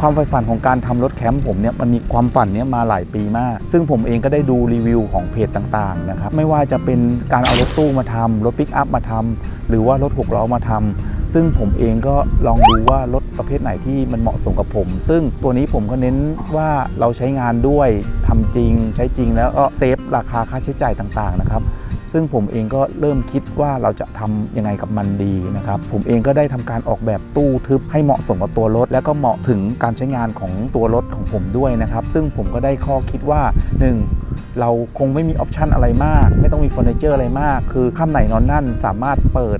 ความใฝ่ฝันของการทำรถแคมป์ผมเนี่ยมันมีความฝันเนี้ยมาหลายปีมาก ซึ่งผมเองก็ได้ดูรีวิวของเพจต่างๆนะครับไม่ว่าจะเป็นการเอารถตู้มาทำรถปิกอัพมาทำหรือว่ารถหกล้อมาทำซึ่งผมเองก็ลองดูว่ารถประเภทไหนที่มันเหมาะสมกับผม ซึ่งตัวนี้ผมก็เน้นว่าเราใช้งานด้วยทำจริง ใช้จริงแล้วก็เซฟราคาค่าใช้จ่ายต่างๆนะครับ ซึ่งผมเองก็เริ่มคิดว่าเราจะทำยังไงกับมันดีนะครับ ผมเองก็ได้ทำการออกแบบตู้ทึบให้เหมาะสมกับตัวรถ แล้วก็เหมาะถึงการใช้งานของตัวรถของผมด้วยนะครับ ซึ่งผมก็ได้ข้อคิดว่า 1. เราคงไม่มีออปชันอะไรมาก ไม่ต้องมีเฟอร์นิเจอร์อะไรมาก คือข้ามไหนนอนนั่นสามารถเปิด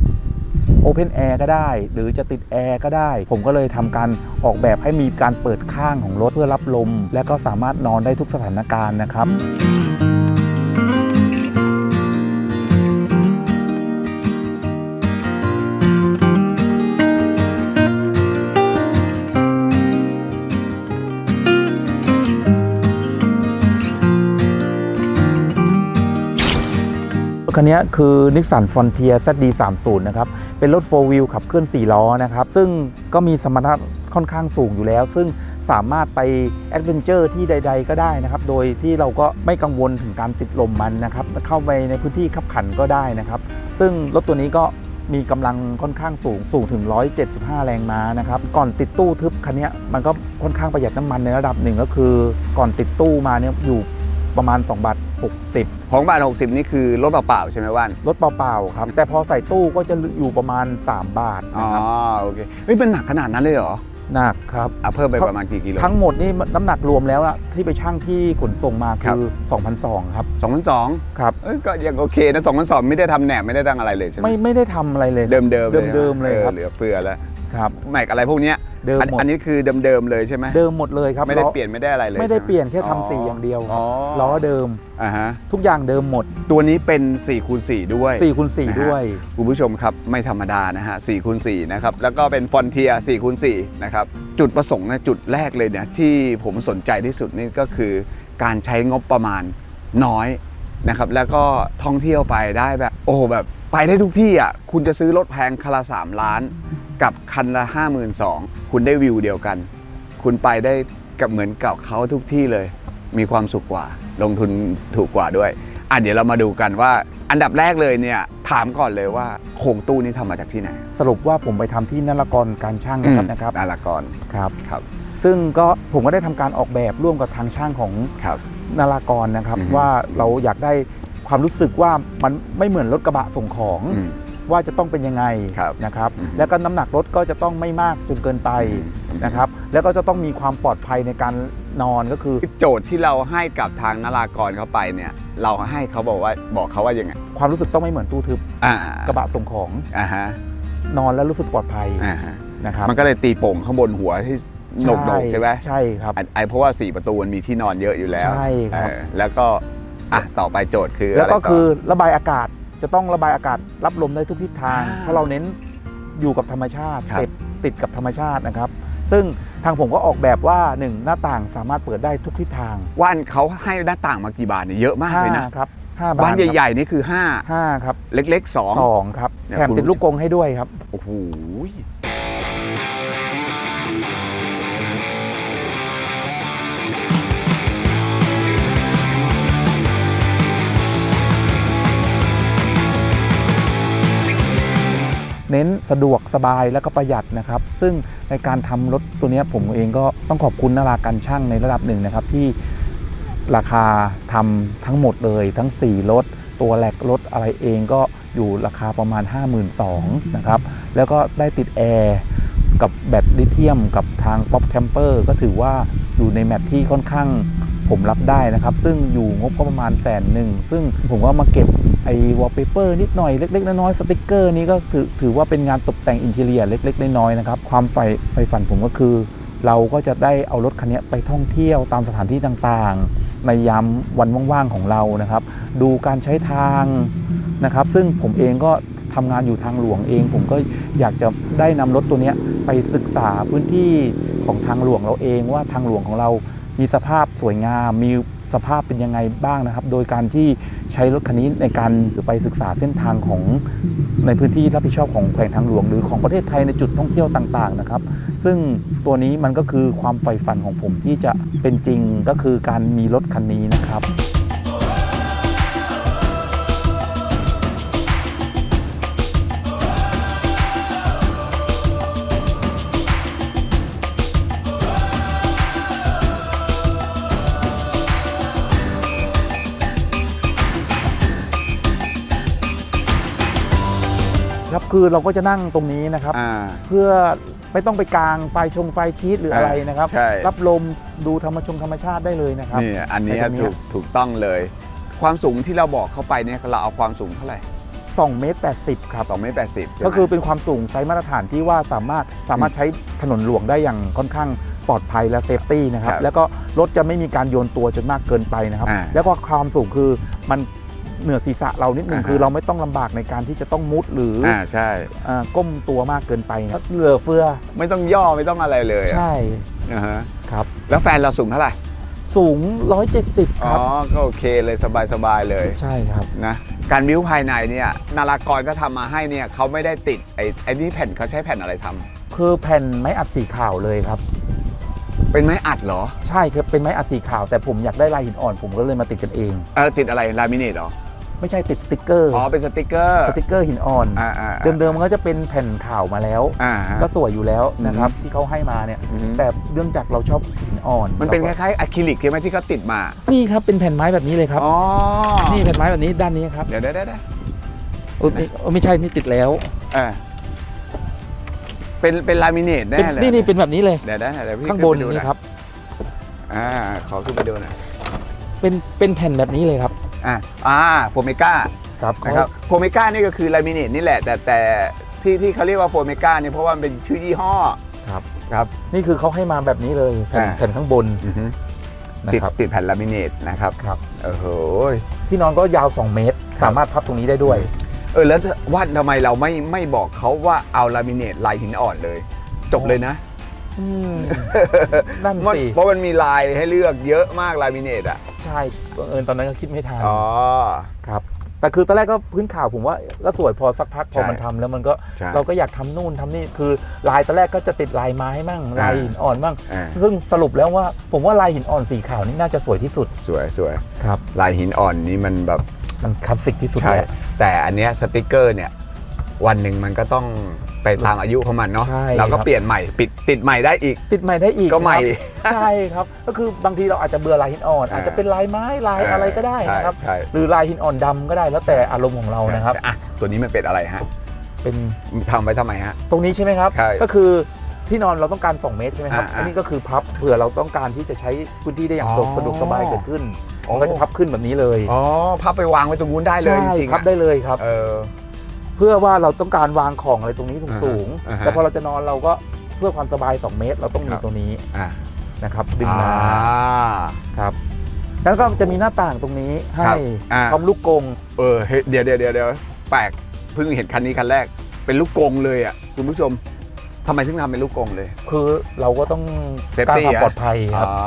Open Air ก็ได้ หรือจะติดแอร์ก็ได้ ผมก็เลยทำการออกแบบให้มีการเปิดข้างของรถเพื่อรับลม และก็สามารถนอนได้ทุกสถานการณ์นะครับ คันนี้คือ Nissan Frontier ZD30 นะครับ เป็นรถ4 wheel ขับเคลื่อน 4 ล้อนะครับ ซึ่งก็มีสมรรถนะค่อนข้างสูงอยู่แล้ว ซึ่งสามารถไปแอดเวนเจอร์ที่ใด ๆ ก็ได้นะครับ โดยที่เราก็ไม่กังวลถึงการติดลมมันนะครับ เข้าไปในพื้นที่ขับขันก็ได้นะครับ ซึ่งรถตัวนี้ก็มีกำลังค่อนข้างสูงสูงถึง 175 แรงม้านะครับ ก่อนติดตู้ทึบคันนี้มันก็ค่อนข้างประหยัดน้ำมันในระดับหนึ่งก็คือ ก่อนติดตู้มาเนี่ยอยู่ประมาณ 2 บาท 60 ของบาท60 นี่คือรถเปล่าๆใช่ไหมว่านรถเปล่าๆครับ แต่พอใส่ตู้ก็จะอยู่ประมาณ 3 บาทอ๋อนะครับโอเคเฮ้ยเป็นหนักขนาดนั้นเลยเหรอหนักครับ อะเพิ่มไปประมาณกี่กิโลทั้งหมดนี่น้ำหนักรวมแล้วอะที่ไปชั่งที่ขนส่งมาครัคือ2,200ครับ2,200ครับเอ้ยก็ยังโอเคนะ2,200ไม่ได้ทำแหนบไม่ได้ตั้งอะไรเลยใช่ไหมไม่ไม่ได้ทำอะไรเลยเดิมๆเดิมเดิมๆเลยครับ เหลือเฟือแล้ว ครับ แม็กอะไรพวกเนี้ยเดิมอันหมด อันนี้คือเดิมๆเลยใช่ไหมเดิมหมดเลยครับไม่ได้ล้อเปลี่ยนไม่ได้อะไรเลยไม่ได้ใช่ห เปลี่ยนแค่ทำสีอย่างเดียวอ๋อ ล้อเดิมอ่าฮะทุกอย่างเดิมหมดตัวนี้เป็น4คูณ4ด้วย 4คูณนะฮะ 4ด้วย คุณผู้ชมครับ ไม่ธรรมดานะฮะ4คูณ4นะครับ แล้วก็เป็นฟอนเทีย4คูณ4นะครับ จุดประสงค์นะจุดแรกเลยเนี่ยที่ผมสนใจที่สุดนี่ก็คือ การใช้งบประมาณน้อยนะครับ แล้วก็ท่องเที่ยวไปได้แบบ โอ้โหแบบไปได้ทุกที่อะคุณจะซื้อรถแพงคันละ3ล้าน กับคันละ 5 2 0 0 0 คุณได้วิวเดียวกัน คุณไปได้กับเหมือนกับเขาทุกที่เลย มีความสุขกว่า ลงทุนถูกกว่าด้วยอะเดี๋ยวเรามาดูกันว่า อันดับแรกเลยเนี่ยถามก่อนเลยว่าโครงตู้นี้ทำมาจากที่ไหน สรุปว่าผมไปทำที่นรกรการช่างนะครับนะครับอารากรครับครับ ซึ่งก็ผมก็ได้ทำการออกแบบร่วมกับทางช่างของครับนารากรนะครับอือฮึว่าเราอยากได้ความรู้สึกว่ามันไม่เหมือนรถกระบะส่งของอืม ว่าจะต้องเป็นยังไงครับนะครับอืมแล้วก็น้ำหนักรถก็จะต้องไม่มากจนเกินไปนะครับแล้วก็จะต้องมีความปลอดภัยในการนอนก็คือ โจทย์ที่เราให้กับทางนารากรเขาไปเนี่ยเราให้เขาบอกว่าบอกเขาว่ายังไง ความรู้สึกต้องไม่เหมือนตู้ทึบอ่ากระบะส่งของอ่าฮะนอนแล้วรู้สึกปลอดภัยอ่าฮะนะครับมันก็เลยตีโป่งข้างบนหัวที่โหนกโหนกๆใช่ไหมใช่ครับไอ้เพราะว่า 4 ประตูมันมีที่นอนเยอะอยู่แล้วใช่ครับเออแล้วก็อะต่อไปโจทย์คือแล้วก็ะไรต่คือระบายอากาศ จะต้องระบายอากาศรับลมได้ทุกทิศทางอ่าเพราะเราเน้นอยู่กับธรรมชาติครับ ติดติดกับธรรมชาตินะครับ ซึ่งทางผมก็ออกแบบว่าหนึ่งหน้าต่างสามารถเปิดได้ทุกทิศทางว่านเขาให้หน้าต่างมากี่บานเนี่ยเยอะมากเลยนะห้าครับห้าบานบ้านครับใหญ่ๆนี่คือห้าครับ5เล็กๆสองครับเนี่ยแถมคุณ ติดลูกกรงให้ด้วยครับ2โอ้โห เน้นสะดวกสบายแล้วก็ประหยัดนะครับ ซึ่งในการทำรถตัวนี้ผมเองก็ต้องขอบคุณนาราการช่างในระดับหนึ่งนะครับที่ราคาทำทั้งหมดเลยทั้ง 4 รถ ตัวแหลกรถอะไรเองก็อยู่ราคาประมาณ 52,000นะครับ แล้วก็ได้ติดแอร์กับแบตลิเธียมกับทางป๊อปแคมเปอร์ก็ถือว่าอยู่ในแมปที่ค่อนข้าง ผมรับได้นะครับ ซึ่งอยู่งบก็ประมาณแสนหนึ่ง ซึ่งผมก็มาเก็บไอ้วอลเปเปอร์นิดหน่อยเล็กๆ น้อยๆสติกเกอร์นี้ก็ถือถือว่าเป็นงานตกแต่งอินเทเรียเล็ก ๆ น้อยๆนะครับ ความใฝ่ใฝ่ฝันผมก็คือ เราก็จะได้เอารถคันนี้ไปท่องเที่ยวตามสถานที่ต่างๆ ในยามวันว่างๆของเรานะครับ ดูการใช้ทางนะครับ ซึ่งผมเองก็ทำงานอยู่ทางหลวงเอง ผมก็อยากจะได้นำรถตัวนี้ไปศึกษาพื้นที่ของทางหลวงเราเองว่าทางหลวงของเรา มีสภาพสวยงาม มีสภาพเป็นยังไงบ้างนะครับ โดยการที่ใช้รถคันนี้ในการไปศึกษาเส้นทางของในพื้นที่รับผิดชอบของแขวงทางหลวง หรือของประเทศไทยในจุดท่องเที่ยวต่างๆนะครับ ซึ่งตัวนี้มันก็คือความใฝ่ฝันของผมที่จะเป็นจริงก็คือการมีรถคันนี้นะครับ ครับคือเราก็จะนั่งตรงนี้นะครับ อ่า เพื่อไม่ต้องไปกลางไฟชงไฟชีตหรืออะไรนะครับ ใช่ รับลมดูธรรมชงธรรมชาติได้เลยนะครับ นี่อันนี้ในตรงเนี้ย ถูกถูกต้องเลย ความสูงที่เราบอกเข้าไปเนี่ยเราเอาความสูงเท่าไหร่2เมตร80 ครับ 2เมตรแปดสิบก็คือเป็นความสูงไซส์มาตรฐานที่ว่าสามารถสามารถใช้ถนนหลวงได้อย่างค่อนข้างปลอดภัยและเซฟตี้นะครับ แล้วก็รถจะไม่มีการโยนตัวจนมากเกินไปนะครับ แล้วก็ความสูงคือมัน เหนือศีรษะเรานิดนึงคือเราไม่ต้องลำบากในการที่จะต้องมุดหรืออ่าใช่เอ่อก้มตัวมากเกินไปครับเหลือเฟือไม่ต้องย่อไม่ต้องอะไรเลยอะใช่อ่าฮะครับ แล้วแฟนเราสูงเท่าไหร่สูง 170 คอ๋อรับ ก็โอเคเลยสบายสบายๆเลยใช่ครับ นะการบิ้วภายในเนี่ยนารากรก็ทำมาให้เนี่ยเขาไม่ได้ติดไอ้ไอ้นี่แผ่นเขาใช้แผ่นอะไรทำคือแผ่นไม้อัดสีขาวเลยครับ เป็นไม้อัดเหรอใช่ครับเป็นไม้อัดสีขาวแต่ผมอยากได้ลายหินอ่อน ผมก็เลยมาติดกันเอง เออติดอะไรลามิเนตเหรอ ไม่ใช่ติดสติกเกอร์อ๋อเป็นสติกเกอร์สติกเกอร์หินอ่อนอ่าอ่า เดิมๆมันก็จะเป็นแผ่นขาวมาแล้ว อ่าฮะ ก็สวยอยู่แล้วนะครับ ที่เขาให้มาเนี่ยอือฮึ แต่เนื่องจากเราชอบหินอ่อนมันเป็นคราก็ล้ายๆอะคริลิกใช่ไหมที่เขาติดมานี่ครับเป็นแผ่นไม้แบบนี้เลยครับ อ๋อนี่แผ่นไม้แบบนี้ด้านนี้ครับเดี๋ยวเดี๋ยวเดี๋ยวเดี๋ยวเออไม่เออไม่ใช่นี่ติดแล้ว เออเป็นเป็นลามิเนตแน่เป็นเลยนี่นี่เป็นแบบนี้เลย เดี๋ยวเดี๋ยวเดี๋ยวพี่ข้างบนขึ้ไปดูหนี่อยครับ อ่าขอขึ้นไปดูหน่อยเป็นเป็นแผ่นแบบนี้เลยครับ อ่าอ่าโฟเมก้าครับนะครับโฟเมก้านี่ก็คือลามิเนตนี่แหละ แต่แต่ที่ที่เขาเรียกว่าโฟเมก้าเนี่ยเพราะว่ามันเป็นชื่อยี่ห้อครับครับ นี่คือเขาให้มาแบบนี้เลยแผ่นอ่า แผ่นข้างบนอือฮึนะติดครับติดแผ่นลามิเนตนะครับครับ โอ้โห ที่นอนก็ยาว 2 เมตร ครับ สามารถพับตรงนี้ได้ด้วย เออแล้วว่าทำไมเราไม่ไม่บอกเขาว่าเอาลามิเนตลายหินอ่อนเลย จบเลยนะ อืมนั่นมันสิเพราะมันมีลายให้เลือกเยอะมากลามิเนตอะใช่บังเอิญตอนนั้นก็คิดไม่ทันอ๋อ ครับแต่คือตอนแรกก็พื้นข่าวผมว่าก็สวยพอสักพักพอใช่มันทำแล้วมันก็ใช่เราก็อยากทำนู่นทำนี่คือลายตอนแรกก็จะติดลายไม้มั่งลายหินอ่อนมั่งอ่าซึ่งสรุปแล้วว่าผมว่าลายหินอ่อนสีขาวนี่น่าจะสวยที่สุดสวยสวยครับลายหินอ่อนนี่มันแบบมันคลาสสิกที่สุดใช่แล้วแต่อันเนี้ยสติกเกอร์เนี่ยวันหนึ่งมันก็ต้อง ไปตามอายุของมันเนาะใช่เราก็ครับ เปลี่ยนใหม่ปิดติดใหม่ได้อีก ติดใหม่ได้อีกก็ใหม่นะครับใช่ครับ ก็คือบางทีเราอาจจะเบื่อลายหินอ่อน อ่า อาจจะเป็นลายไม้ลายอะไรก็ได้นะครับ ใช่หรือลายหินอ่อนดำก็ได้แล้วแต่อารมณ์ของเราใช่นะครับ อะตัวนี้มันเป็นอะไรฮะเป็นทำไว้ทำไมฮะ ตรงนี้ใช่ไหมครับ ใช่ก็คือที่นอนเราต้องการ 2 เมตรใช่ไหมครับอ่าๆอันนี้ก็คือพับเผื่อเราต้องการที่จะใช้พื้นที่ได้อย่างอ๋อ สะดวกสบายเกิดขึ้นอ๋อมันก็จะพับขึ้นแบบนี้เลยอ๋อพับไปวางไว้ตรงนู้นได้เลยจใช่ริงๆพับอะได้เลยครับ เออเพื่อว่าเราต้องการวางของอะไรตรงนี้สูงอ่าฮะ ๆแต่พอเราจะนอนเราก็เพื่อความสบาย 2 เมตร เราต้องมีครับตรงนี้อะนะครับดึงอ่ามา ครับแล้วก็จะมีหน้าต่างตรงนี้ให้ครับอ่า พร้อมลูกกรงเออเฮ้ยเดี๋ยวเดี๋ยวเดี๋ยวเดี๋ยวแปลกเพิ่งเห็นคันนี้คันแรก เป็นลูกกรงเลยอะคุณผู้ชมทำไมถึงทำเป็นลูกกรงเลย คือเราก็ต้อง Safety การความอะ ปลอดภัยครับอ๋อ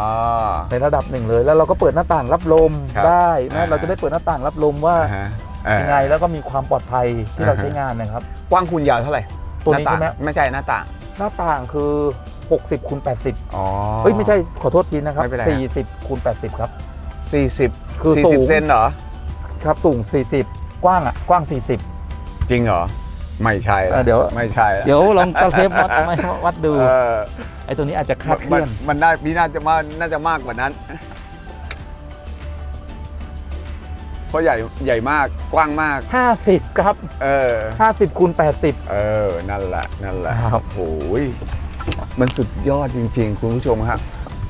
ในระดับหนึ่งเลย แล้วเราก็เปิดหน้าต่างรับลมครับได้นะอ่า เราจะได้เปิดหน้าต่างรับลมว่า อ่าฮะ เออ ยังไงแล้วก็มีความปลอดภัยที่อ่าฮะเราใช้งานนะครับ กว้างคูณยาวเท่าไหร่ตัวนี้าาใช่งไหม ไม่ใช่หน้าต่างหน้าต่างคือ 60คูณ80อ๋อ เฮ้ยไม่ใช่ขอโทษทีนะครับไม่เป็นไร40คูณ80ครับสี่สิบคือสี่สูสิบงเซนเหรอ ครับสูง 40 กว้างอะกว้าง 40 จริงเหรอ ไม่ใช่เออเดี๋ยว ไม่ใช่ละเดี๋ยวลองกระเทปวัดไม่วัดดูเออไอ้ตัวนี้อาจจะคลาดเคมันลื่อน มันน่าพี่น่าจะมาน่าจะมากกว่านั้น เพราะใหญ่ใหญ่มากกว้างมาก 50 ครับ เออ 50คูณ80 เออ นั่นแหละนั่นแหละครับ โอ้ยมันสุดยอดจริง ๆ คุณผู้ชมครับ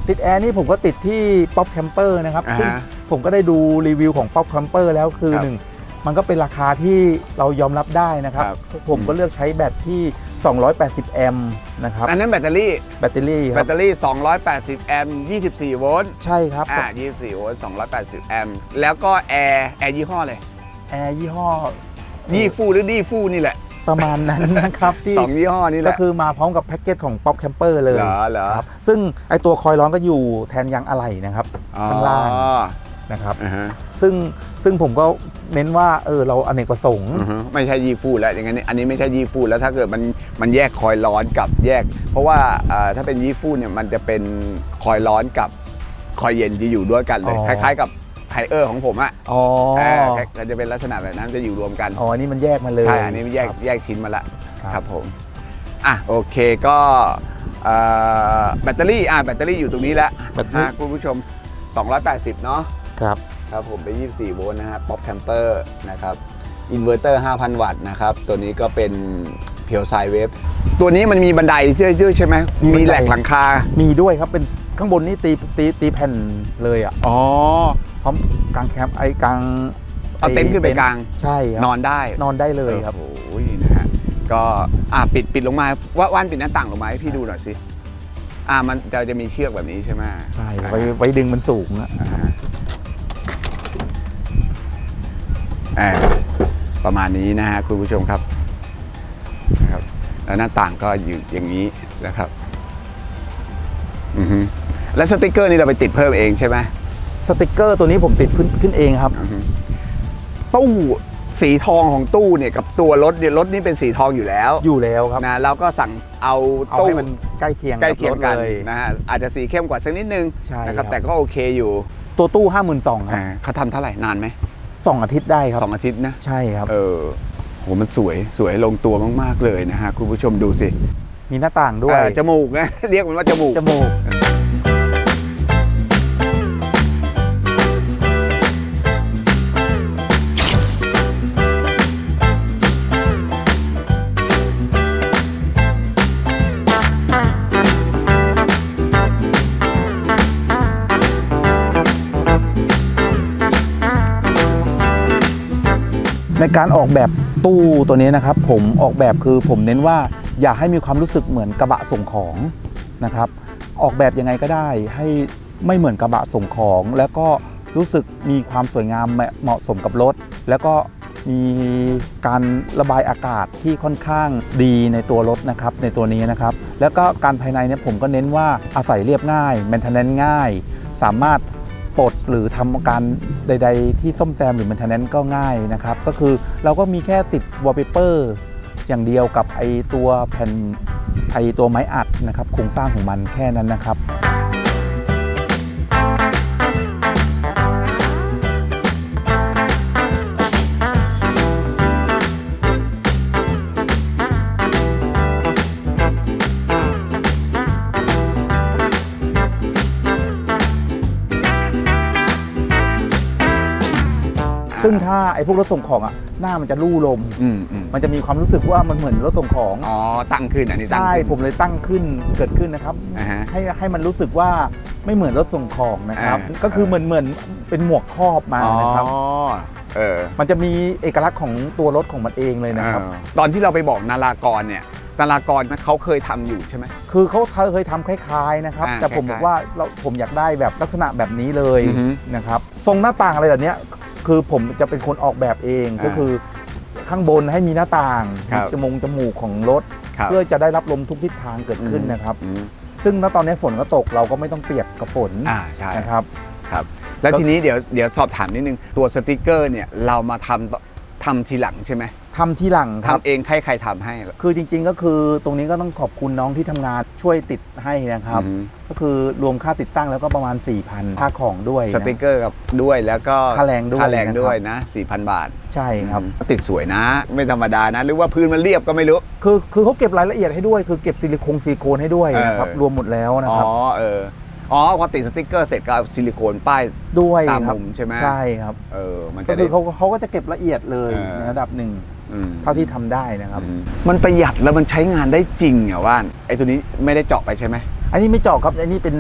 ติดแอร์นี่ผมก็ติดที่ป๊อปแคมเปอร์นะครับ อ่าฮะซึ่งผมก็ได้ดูรีวิวของป๊อปแคมเปอร์แล้วคือครับ หนึ่ง มันก็เป็นราคาที่เรายอมรับได้นะครับ ครับ ผมก็เลือกใช้แบตที่ 280 แอมป์นะครับ อันนั้นแบตเตอรี่ แบตเตอรี่คแบรัตบ เตอรี่ 280 แอมป์24 โวลต์ ใช่ครับอ่า 24 โวลต์ 280 แอมป์แล้วก็แอร์ แอร์ยี่ห้อเลยแอร์ยี่ห้อยี่ฟู่หรือดีฟู่นี่แหละประมาณนั้นนะครับที่ สองยี่ห้อนี่แหก็ละ คือมาพร้อมกับแพ็กเกจของป๊อปแคมเปอร์เลยเหรอเหรอ ครับซึ่งไอตัวคอยล์ร้อนก็อยู่แทนยางอะไหล่นะครับ ข้างล่าง อ๋อ นะครับอ่าฮะซึ่งซึ่งผมก็เน้นว่าเออเราอเนกประสงค์ อือฮึไม่ใช่ยีฟูดแล้วอย่างนั้นอันนี้ไม่ใช่ยีฟูดแล้วถ้าเกิดมันมันแยกคอยร้อนกับแยก เพราะว่าอ่าถ้าเป็นยีฟูดเนี่ยมันจะเป็นคอยร้อนกับคอยเย็นจะอยู่ด้วยกันเลยอ๋อคล้ายๆกับไฮเออร์ของผมอะอ๋อเออก็จะเป็นลักษณะแบบนั้นจะอยู่รวมกัน อ๋ออันนี้มันแยกมาเลย ใช่อันนี้แยกครับแยกชิ้นมาละครับ ครับผม อะ โอเคก็เอ่อแบตเตอรี่ อะ แบตเตอรี่อยู่ตรงนี้แล้วแบตเตอรี่ฮะคุณผู้ชม 280 เนาะ ครับครับผมเป็น 24 โวลต์นะฮะป๊อปแคมเปอร์นะครับอินเวอร์เตอร์ 5,000 วัตต์นะครับ ตัวนี้ก็เป็นเพียวไซเวฟตัวนี้มันมีบันไดด้วยใช่ไหมมีบันไดมีแหลกหลังคา มีด้วยครับเป็นข้างบนนี่ตีตีตีแผ่นเลยอะอ๋อพร้อมกลางแคมป์ไอ้กลางเอาเต็นท์ขึ้นไปกลางใช่ครับนอนได้นอนได้เลยครับโอ้ยนะฮะก็อะปิดปิดลงมาว่าว่านปิดหน้าต่างลงมาให้พี่ดูหน่อยสิอะมันจะจะมีเชือกแบบนี้ใช่ไหมใช่อ่าไว้ไว้ดึงมันสูงอะ ประมาณนี้นะฮะคุณผู้ชมครับนะครับแล้วหน้าต่างก็อยู่อย่างนี้นะครับอือฮึแล้วสติกเกอร์นี่เราไปติดเพิ่มเองใช่ไหมสติกเกอร์ตัวนี้ผมติดขึ้นขึ้นเองครับ อือฮึตู้สีทองของตู้เนี่ยกับตัวรถเนี่ยรถนี่เป็นสีทองอยู่แล้วอยู่แล้วครับ นะเราก็สั่งเอาเอาตู้ให้มันใกล้เคียงใกล้เคียงกันบรถเลย นะฮะอาจจะสีเข้มกว่าสักนิดนึงใช่นะครับครับ แต่ก็โอเคอยู่ตัวตู้ห้าหมื่นสองครับอ่าเขาทำเท่าไหร่นานไหม สองอาทิตย์ได้ครับสองอาทิตย์นะใช่ครับ เออโหมันสวยสวยลงตัวมาก ๆ เลยนะฮะ คุณผู้ชมดูสิ มีหน้าต่างด้วยเออจมูกนะ เรียกมันว่าจมูก จมูก ในการออกแบบตู้ตัวนี้นะครับ ผมออกแบบคือผมเน้นว่าอย่าให้มีความรู้สึกเหมือนกระบะส่งของนะครับ ออกแบบยังไงก็ได้ให้ไม่เหมือนกระบะส่งของ แล้วก็รู้สึกมีความสวยงามเหมาะสมกับรถ แล้วก็มีการระบายอากาศที่ค่อนข้างดีในตัวรถนะครับในตัวนี้นะครับ แล้วก็การภายในเนี่ยผมก็เน้นว่าอาศัยเรียบง่ายแมนเทนแนนง่าย สามารถ ปลดหรือทำการใด ๆ ที่ซ่อมแซมหรือมันเทนแนนก็ง่ายนะครับ ก็คือเราก็มีแค่ติดวอลเปเปอร์อย่างเดียวกับไอตัวแผ่นไอตัวไม้อัดนะครับโครงสร้างของมันแค่นั้นนะครับ ซึ่งถ้าไอพวกรถส่งของอะหน้ามันจะลู่ลม อืมอืมมันจะมีความรู้สึกว่ามันเหมือนรถส่งของอ๋อตั้งขึ้นอันนี้ตั้งใช่ขึ้น ผมเลยตั้งขึ้นเกิดขึ้นนะครับ อ่าฮะให้ให้มันรู้สึกว่าไม่เหมือนรถส่งของนะครับ อ่า ก็คือเหมือนเหมือนเป็นหมวกครอบมานะครับ อ๋อเออมันจะมีเอกลักษณ์ของตัวรถของมันเองเลยนะครับ เออตอนที่เราไปบอกนารากรเนี่ยนารากรเขาเคยทำอยู่ใช่ไหม คือเขาเคยทำคล้ายๆนะครับ อ่าแต่ผมคบล้ายๆอกว่าเราผมอยากได้แบบลักษณะแบบนี้เลยอือฮึ นะครับ ทรงหน้าต่างอะไรแบบเนี้ย คือผมจะเป็นคนออกแบบเองอ่าก็คือข้างบนให้มีหน้าต่างครัมีบจมูกจมูกของรถครับเพื่อจะได้รับลมทุกทิศทางเกิดขึ้นนะครับอืมซึ่งณตอนนี้ฝนก็ตกเราก็ไม่ต้องเปียกกับฝนอ่าใช่นะครับครับแล้วก็ทีนี้เดี๋ยวเดี๋ยวสอบถามนิดนึงตัวสติกเกอร์เนี่ยเรามาทำทำทีหลังใช่ไหม ทำที่หลังครับ ทำเองให้ใครทำให้คือจริงๆก็คือตรงนี้ก็ต้องขอบคุณน้องที่ทำงานช่วยติดให้นะครับ อืมก็คือรวมค่าติดตั้งแล้วก็ประมาณ 4,000ค่าของด้วยนะ สติกเกอร์กับด้วยแล้วก็ค่าแรงด้วยค่าแรงนะครับด้วยนะ 4,000 บาทใช่ครับติดสวยนะ ไม่ธรรมดานะ หรือว่าพื้นมันเรียบก็ไม่รู้ คือคือเขาเก็บรายละเอียดให้ด้วย คือเก็บซิลิโคนซิลิโคนให้ด้วยนะครับ เออ รวมหมดแล้วนะอ๋อครับ เอออ๋อพอติดสติกเกอร์เสร็จก็เอาซิลิโคนป้าย ด้วยตามครับมุมใช่ไหม ใช่ครับ เออมันก็จะคืได้ อเขาเขาก็จะเก็บละเอียดเลยเออ ในระดับหนึ่งอืม เท่าที่ทำได้นะครับอืมมันประหยัดแล้วมันใช้งานได้จริงเหรอว่านไอ้ตัวนี้ไม่ได้เจาะไปใช่ไหมอันนี้ไม่เจาะครับอันนี้เป็น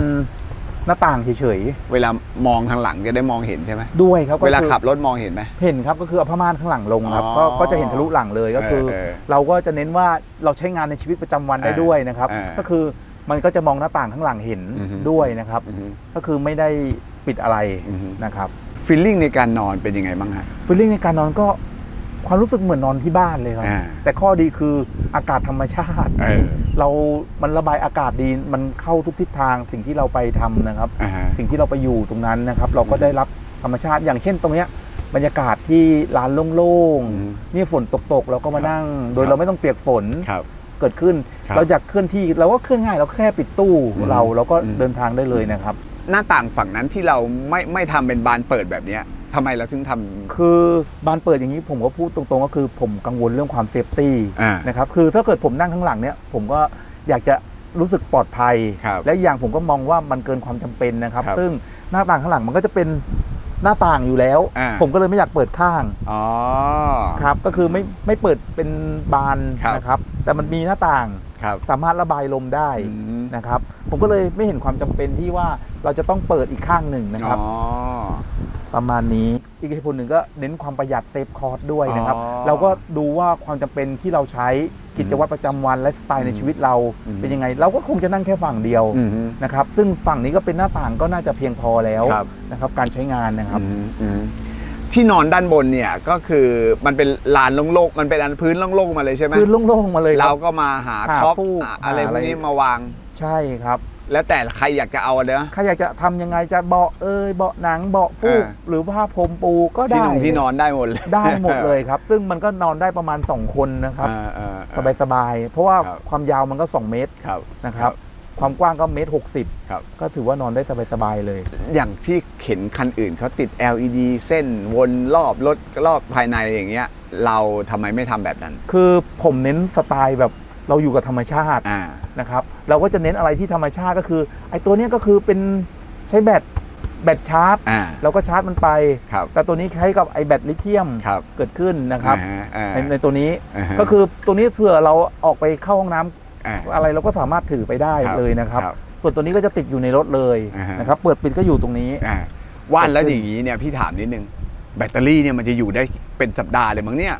หน้าต่างเฉยเวลามองทางหลังจะได้มองเห็นใช่ไหมๆด้วยครับก็เวลาคือขับรถมองเห็นไหมเห็นครับก็คือเอาผ้าม่านข้างหลังลงครับอ๋อก็ก็จะเห็นทะลุหลังเลยก็คือเออเออเราก็จะเน้นว่าเราใช้งานในชีวิตประจำวันได้เออด้วยนะครับเออก็คือมันก็จะมองหน้าต่างข้างหลังเห็นอือฮึด้วยนะครับอือฮึก็คือไม่ได้ปิดอะไรอือฮึนะครับฟีลลิ่งในการนอนเป็นยังไงบ้างฮะฟีลลิ่งในการนอนก็ ความรู้สึกเหมือนนอนที่บ้านเลยครับ อ่าแต่ข้อดีคืออากาศธรรมชาติ เออ เรามันระบายอากาศดีมันเข้าทุกทิศทางสิ่งที่เราไปทำนะครับ อ่าฮะ สิ่งที่เราไปอยู่ตรงนั้นนะครับ เราก็ได้รับธรรมชาติอย่างเช่นตรงเนี้ยบรรยากาศที่ลานโล่งอืมๆนี่ฝนตกๆ เราก็มานั่ง โดยครับ เราไม่ต้องเปียกฝนครับ เกิดขึ้น ครับเราอยากเคลื่อนที่เราก็เคลื่อนง่ายเราแค่ปิดตู้อืมเราเราก็อืม เดินทางได้เลยนะครับ หน้าต่างฝั่งนั้นที่เราไม่ไม่ทำเป็นบานเปิดแบบเนี้ย ทำไมเราถึงทำ คือบานเปิดอย่างนี้ผมก็พูดตรงๆ ก็คือผมกังวลเรื่องความเซฟตี้อ่านะครับคือถ้าเกิดผมนั่งข้างหลังเนี่ยผมก็อยากจะรู้สึกปลอดภัย ครับและอีกอย่างผมก็มองว่ามันเกินความจำเป็นนะครับ ครับซึ่งหน้าต่างข้างหลังมันก็จะเป็นหน้าต่างอยู่แล้ว อ่า ผมก็เลยไม่อยากเปิดข้างอ๋อ ครับก็คือไม่ไม่เปิดเป็นบานครับ นะครับ แต่มันมีหน้าต่างครับสามารถระบายลมได้อืมนะครับ ผมก็เลยไม่เห็นความจำเป็นที่ว่าเราจะต้องเปิดอีกข้างหนึ่งนะครับ อ๋อ ประมาณนี้ อีกเหตุผลหนึ่งก็เน้นความประหยัดเซฟคอร์สด้วยนะครับ อ๋อเราก็ดูว่าความจำเป็นที่เราใช้กิจวัตรประจำวันและสไตล์ในชีวิตเราอืม เป็นยังไง เราก็คงจะนั่งแค่ฝั่งเดียวอืมนะครับซึ่งฝั่งนี้ก็เป็นหน้าต่างก็น่าจะเพียงพอแล้วครับ นะครับการใช้งานนะครับ อืมอืมที่นอนด้านบนเนี่ยก็คือมันเป็นลานโล่งๆมันเป็นอันพื้นโล่งๆมาเลยใช่ไหมพื้นโล่งๆมาเลยคเรารับก็มาหาหาท็อปฟูกอะอะไรหาพอะไรวกนี้มาวาง ใช่ครับ แล้วแต่ใครอยากจะเอาเนอะ ใครอยากจะทำยังไงจะเบาะเอยเบาะหนังเบาะฟูก อ่า หรือผ้าพรมปูก็ที่ได้นอนที่นอนได้หมดเลยได้หมดเลยครับ ซึ่งมันก็นอนได้ประมาณ 2 คนนะครับ อ่าอ่าสบายสบายๆ เพราะว่าครับ ความยาวมันก็ 2 เมตรครับ นะครับ ความกว้างก็เมตรหกสิบครับ ก็ถือว่านอนได้สบายๆเลย อย่างที่เข็นคันอื่นเขาติด LED เส้นวนรอบรถรอบภายในอย่างเงี้ย เราทำไมไม่ทำแบบนั้น คือผมเน้นสไตล์แบบ เราอยู่กับธรรมชาติอ่า นะครับ เราก็จะเน้นอะไรที่ธรรมชาติก็คือ ไอ้ตัวเนี้ยก็คือเป็นใช้แบตแบตชาร์จอ่า เราก็ชาร์จมันไป ครับ แต่ตัวนี้ใช้กับไอแบตลิเธียมครับเกิดขึ้นนะครับอ่าฮะอ่าในในตัวนี้าฮะก็คือตัวนี้เผื่อเราออกไปเข้าห้องน้ำอ่าอะไรเราก็สามารถถือไปได้ครับเลยนะครับ ครับส่วนตัวนี้ก็จะติดอยู่ในรถเลยอ่าฮะ นะครับเปิดปิดก็อยู่ตรงนี้ อ่าว่านแล้วเกิดขึ้นอย่างนี้เนี่ยพี่ถามนิดนึง แบตเตอรี่เนี่ยมันจะอยู่ได้เป็นสัปดาห์เลยมั้งเนี่ย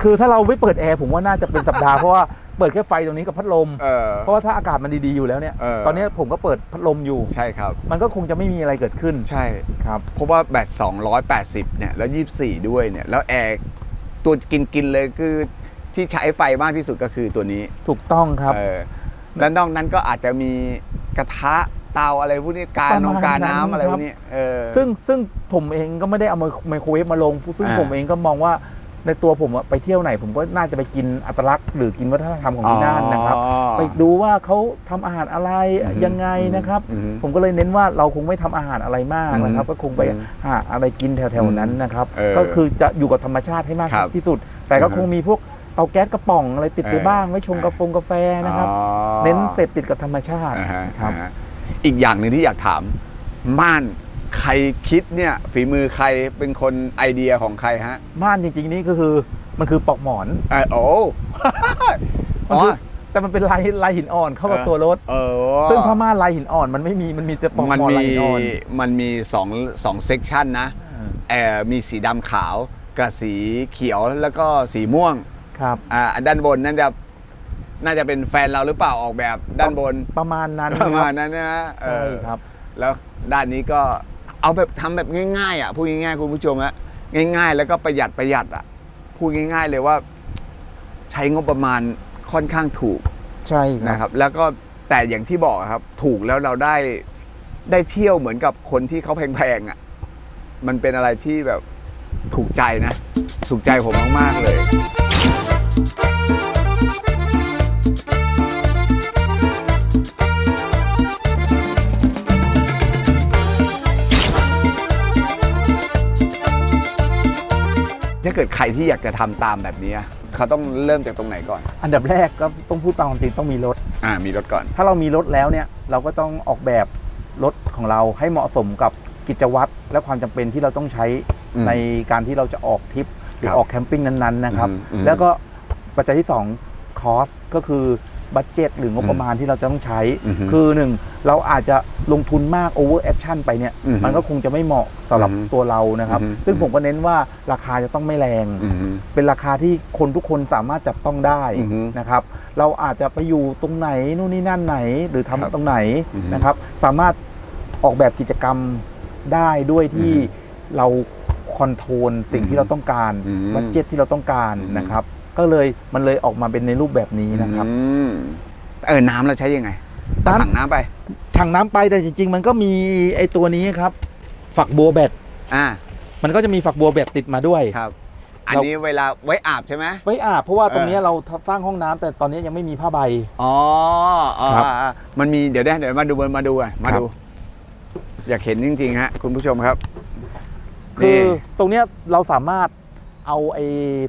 คือถ้าเราไม่เปิดแอร์ผมว่าน่าจะเป็นสัปดาห์ เพราะว่า เปิดแค่ไฟตรงนี้กับพัดลม เออ เพราะว่าถ้าอากาศมันดีๆอยู่แล้วเนี่ย เออ ตอนนี้ผมก็เปิดพัดลมอยู่ ใช่ครับ มันก็คงจะไม่มีอะไรเกิดขึ้นใช่ ครับ เพราะว่าแบต280 เนี่ย แล้ว 24 ด้วยเนี่ย แล้วแอร์ตัวกินกินๆเลยคือที่ใช้ไฟมากที่สุดก็คือตัวนี้ถูกต้องครับ เออแล้วนอกนั้นก็อาจจะมีกระทะเตาอะไรพวกนี้การประนมาณงการนั้นน้ำอะไรคพรัวบกนี้เออ ซึ่งซึ่งผมเองก็ไม่ได้เอาไมโครเวฟมาลงซึ่งอ่า ผมเองก็มองว่า ในตัวผมอะไปเที่ยวไหน ผมก็น่าจะไปกินอัตลักษณ์ หรือกินวัฒนธรรมของที่นั่นนะครับ อ๋อ ไปดูว่าเขาทำอาหารอะไรอืมยังไงนะครับ อืมผมก็เลยเน้นว่าเราคงไม่ทำอาหารอะไรมากนะครับ อืมก็คงไปอืมหาอะไรกินแถวๆนั้นนะครับ เออก็คือจะอยู่กับธรรมชาติให้มากครับที่สุด แต่ก็อือฮึคงมีพวกเตาแก๊สกระป๋องอะไรติดไปเออบ้างไว้ชงเออกาแฟกาแฟนะครับ อ๋อ เน้นเสพติดกับธรรมชาติอ่าฮะครับ อ่าฮะอีกอย่างหนึ่งที่อยากถามม่าน ใครคิดเนี่ยฝีมือใครเป็นคนไอเดียของใครฮะม่านจริง ๆ นี่ก็คือมันคือปลอกหมอนเออโอ้มันอ๋อคือแต่มันเป็นลายลายหินอ่อนเข้ากับเออ ตัวรถ เออซึ่งผ้าม่านลายหินอ่อนมันไม่มีมันมีแต่ปลอกมันหมอนมีลายหินอ่อน มันมีสองสองเซกชันนะแอร์มีสีดำขาวกับสีเขียวแล้วก็สีม่วงครับ อ่าด้านบนนั่นจะน่าจะเป็นแฟนเราหรือเปล่าออกแบบด้านบนประมาณนั้นประมาณคบนั้นนะใช่เออครับ แล้วด้านนี้ก็ เอาแบบทำแบบง่ายๆอะพูดง่ายๆคุณผู้ชมฮะง่าย ๆ แล้วก็ประหยัดประหยัดอะพูดง่าย ๆ เลยว่า ใช้งบประมาณค่อนข้างถูกใช่คนะรับครับ แล้วก็แต่อย่างที่บอกครับ ถูกแล้วเราได้ได้เที่ยวเหมือนกับคนที่เขาแพงๆอะมันเป็นอะไรที่แบบถูกใจนะ ถูกใจผมมากๆเลยาเกิดใครที่อยากจะทำตามแบบนี้เขาต้องเริ่มจากตรงไหนก่อน อันดับแรกก็ต้องพูดตามความจริงต้องมีรถ อ่ามีรถก่อน ถ้าเรามีรถแล้วเนี่ยเราก็ต้องออกแบบรถของเราให้เหมาะสมกับกิจวัตรและความจำเป็นที่เราต้องใช้อืมในการที่เราจะออกทริปหรือครับออกแคมปิ้งนั้นๆนะครับ อืมอืม แล้วก็ปัจจัยที่2คอสก็คือ บัตเจ็ตหรืองบประมาณที่เราจะต้องใช้อือฮึคือหนึ่งเราอาจจะลงทุนมากโอเวอร์แอคชั่นไปเนี่ยอือฮึมันก็คงจะไม่เหมาะสำหรับอือฮึตัวเรานะครับอือฮึซึ่งผมก็เน้นว่าราคาจะต้องไม่แรงอืมเป็นราคาที่คนทุกคนสามารถจับต้องได้อือฮึนะครับ เราอาจจะไปอยู่ตรงไหนนู่นนี่นั่นไหนหรือทำครับตรงไหนอือฮึนะครับ สามารถออกแบบกิจกรรมได้ด้วยที่อือฮึเราคคอนโทรลสิ่งอืมที่เราต้องการอืมบัตเจ็ตที่เราต้องการอืมนะครับ ก็เลยมันเลยออกมาเป็นในรูปแบบนี้นะครับอืมเออน้ำเราใช้ยังไงน้ำถังน้ำไป ถังน้ำไปแต่จริง ๆ มันก็มีไอตัวนี้ครับ ฝักบัวแบตอ่ามันก็จะมีฝักบัวแบตติดมาด้วย ครับ อันเรานี้เวลาไว้อาบใช่ไหม ไว้อาบเพราะว่าตรงเออเนี้ยเราสร้างห้องน้ำแต่ตอนนี้ยังไม่มีผ้าใบ อ๋ออ๋อครับอ่ามันมีเดี๋ยวได้เดี๋ยวมาดูมาดูอะมาครับ ดู อยากเห็นจริงๆฮะ คุณผู้ชมครับคือนี่ตรงเนี้ยเราสามารถ เอาไอ้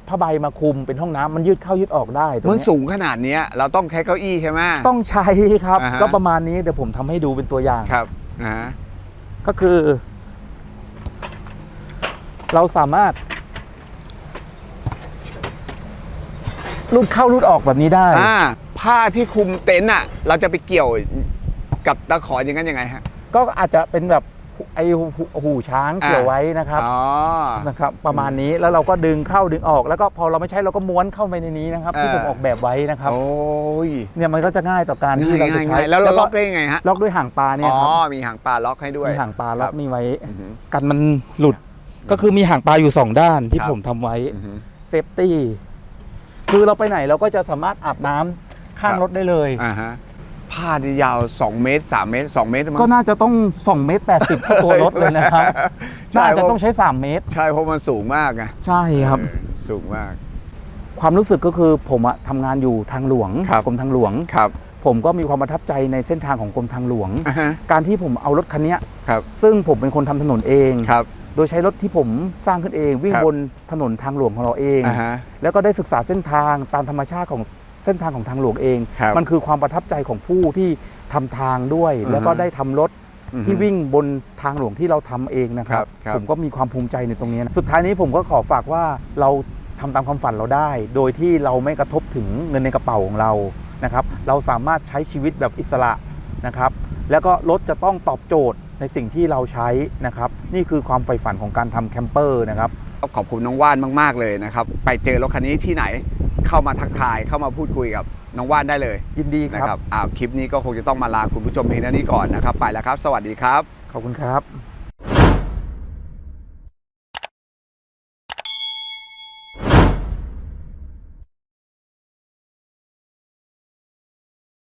ผ้าใบมาคลุมเป็นห้องน้ำมันยืดเข้ายืดออกได้ตรงมันเนี้ยสูงขนาดเนี้ยเราต้องใช้เก้าอี้ใช่ไหม ต้องใช้ครับ อ่าฮะ ก็ประมาณนี้เดี๋ยวผมทำให้ดูเป็นตัวอย่าง ครับอ่าฮะก็คือ เราสามารถรูดเข้ารูดออกแบบนี้ได้ อ่าผ้าที่คลุมเต็นท์อะ เราจะไปเกี่ยวกับตะขออย่างนั้นยังไงฮะ ก็อาจจะเป็นแบบ ไอ้หูหูช้างเกี่ยวไว้นะครับอ๋อนะครับ ประมาณนี้แล้วเราก็ดึงเข้าดึงออก แล้วก็พอเราไม่ใช้เราก็ม้วนเข้าไปในนี้นะครับ ที่เออผมออกแบบไว้นะครับโอ้ยเนี่ยมันก็จะง่ายต่อการง่าที่ยเราจะง่ายใช้ง่ายแล้วเราล็อกก็ได้ยังไงฮะล็อกด้วยห่างปลาเนี่ยอ๋อครับมีหางปลาล็อกให้ด้วยมีห่างปลาล็อกครับนี่ไว้อือหือกันมันหลุดก็คือมีห่างปลาอยู่สองด้านที่ครับผมทำไว้อือหือเซฟตี้คือเราไปไหนเราก็จะสามารถอาบน้ำข้างครับรถได้เลยอ่าฮะ ผ้าที่ยาว 2 เมตร 3 เมตร 2 เมตรมั้ง ก็น่าจะต้อง 2 เมตร 80ที่ตัวรถเลยนะครับ ใช่ น่าจะเพราะต้องใช้ 3 เมตร ใช่เพราะมันสูงมากไงใช่ครับ เออสูงมาก ความรู้สึกก็คือผมอะทำงานอยู่ทางหลวงครับ กรมทางหลวง ครับผมก็มีความประทับใจในเส้นทางของกรมทางหลวง อ่าฮะการที่ผมเอารถคันเนี้ยครับซึ่งผมเป็นคนทำถนนเอง ครับ โดยใช้รถที่ผมสร้างขึ้นเองวิ่งครับ บนถนนทางหลวงของเราเอง อ่าฮะแล้วก็ได้ศึกษาเส้นทางตามธรรมชาติของ เส้นทางของทางหลวงเอง ครับมันคือความประทับใจของผู้ที่ทำทางด้วย อือฮึแล้วก็ได้ทำรถอือฮึที่วิ่งบนทางหลวงที่เราทำเองนะครัครับบครับ ผมก็มีความภูมิใจในตรงนี้นะสุดท้ายนี้ผมก็ขอฝากว่าเราทำตามความฝันเราได้ โดยที่เราไม่กระทบถึงเงินในกระเป๋าของเรานะครับเราสามารถใช้ชีวิตแบบอิสระนะครับ แล้วก็รถจะต้องตอบโจทย์ในสิ่งที่เราใช้นะครับ นี่คือความใฝ่ฝันของการทำแคมเปอร์นะครับ ขอบคุณน้องว่านมาก ๆ เลยนะครับ ไปเจอรถคันนี้ที่ไหน เข้ามาทักทายเข้ามาพูดคุยกับน้องว่านได้เลยยินดีคนะรับครับอ้าวคลิปนี้ก็คงจะต้องมาลาคุณผู้ชมเพียงเท่านี้ก่อนนะครับ ไปแล้วครับ สวัสดีครับ ขอบคุณครับ